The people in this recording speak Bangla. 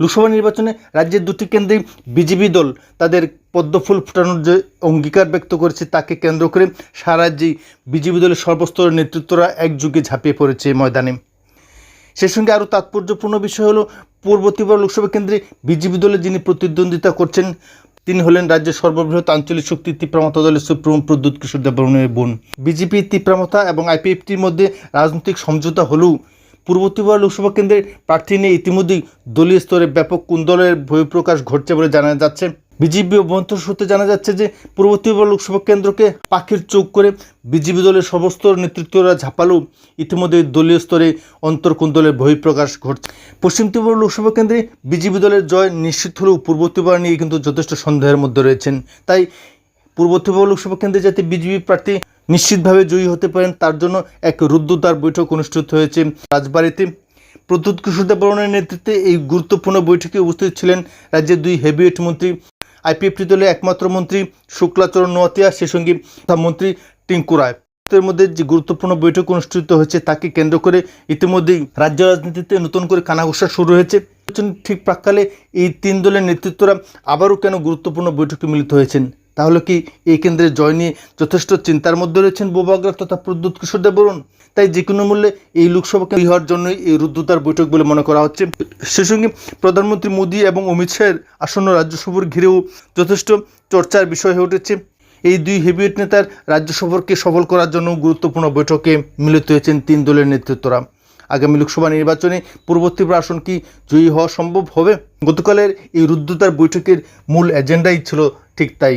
লোকসভা নির্বাচনে রাজ্যের দুটি কেন্দ্রেই বিজেপি দল তাদের পদ্মফুল ফোটানোর যে অঙ্গীকার ব্যক্ত করেছে তাকে কেন্দ্র করে সারা রাজ্যেই বিজেপি দলের সর্বস্তরের নেতৃত্বরা একযুগে ঝাঁপিয়ে পড়েছে ময়দানে। সেই সঙ্গে আরও তাৎপর্যপূর্ণ বিষয় হলো, পূর্ব ত্রিপুরা লোকসভা কেন্দ্রে বিজেপি দলে যিনি প্রতিদ্বন্দ্বিতা করছেন, তিনি হলেন রাজ্যের সর্ববৃহৎ আঞ্চলিক শক্তি তীব্রামতা দলের সুপ্রিম প্রদ্যুৎ কিশোর দেববর্মনের বোন। বিজেপি তীব্রামতা এবং আইপিএফটির মধ্যে রাজনৈতিক সমঝোতা হলেও পূর্ব ত্রিপুরা লোকসভা কেন্দ্রের প্রার্থী নিয়ে ইতিমধ্যেই দলীয় স্তরে ব্যাপক কুন্দলের বহিঃপ্রকাশ ঘটছে বলে জানা যাচ্ছে। বিজেপি অভ্যন্তর সূত্রে জানা যাচ্ছে যে পূর্ব ত্রিপুরা লোকসভা কেন্দ্রকে পাখির চোখ করে বিজেপি দলের সমস্ত নেতৃত্বরা ঝাঁপালেও ইতিমধ্যে দলীয় স্তরে অন্তর্কুন্দলের বহিঃপ্রকাশ ঘটছে। পশ্চিম ত্রিপুরা লোকসভা কেন্দ্রে বিজেপি দলের জয় নিশ্চিত হলেও পূর্ব নিয়ে কিন্তু যথেষ্ট সন্দেহের মধ্যে রয়েছেন। তাই পূর্ব ত্রিপুরা লোকসভা কেন্দ্রে যাতে বিজেপি প্রার্থী নিশ্চিতভাবে জয়ী হতে পারেন। তার জন্য এক রুদ্ধদ্বার বৈঠক অনুষ্ঠিত হয়েছে রাজবাড়িতে। প্রদ্যুৎ কিশোর দেববর্মনের নেতৃত্বে এই গুরুত্বপূর্ণ বৈঠকে উপস্থিত ছিলেন রাজ্যের দুই হেভিওয়েট মন্ত্রী আইপিএফটি দলের একমাত্র মন্ত্রী শুক্লাচরণ নোয়াতিয়া সে সঙ্গে মন্ত্রী টিঙ্কু রায়। এর মধ্যে যে গুরুত্বপূর্ণ বৈঠক অনুষ্ঠিত হয়েছে তাকে কেন্দ্র করে ইতিমধ্যেই রাজ্য রাজনীতিতে নতুন করে কানাঘোষা শুরু হয়েছে। ঠিক প্রাককালে এই তিন দলের নেতৃত্বরা আবারও কেন গুরুত্বপূর্ণ বৈঠকে মিলিত হয়েছেন? তাহলে কি এই কেন্দ্রের জয় নিয়ে যথেষ্ট চিন্তার মধ্যে রয়েছেন বোবাগ্রা তথা প্রদ্যুৎ কিশোর দেববরণ তাই যে কোনো মূল্যে এই লোকসভাকে জয়ী হওয়ার জন্যই এই রুদ্ধতার বৈঠক বলে মনে করা হচ্ছে। সে সঙ্গে প্রধানমন্ত্রী মোদী এবং অমিত শাহের আসন্ন রাজ্যসভার ঘিরেও যথেষ্ট চর্চার বিষয় হয়ে উঠেছে। এই দুই হেভিওয়েট নেতার রাজ্য সফরকে সফল করার জন্য গুরুত্বপূর্ণ বৈঠকে মিলিত হয়েছেন তিন দলের নেতৃত্বরা। আগামী লোকসভা নির্বাচনে পূর্ববর্তী আসন কি জয়ী হওয়া সম্ভব হবে? গতকালের এই রুদ্ধতার বৈঠকের মূল এজেন্ডাই ছিল ঠিক তাই।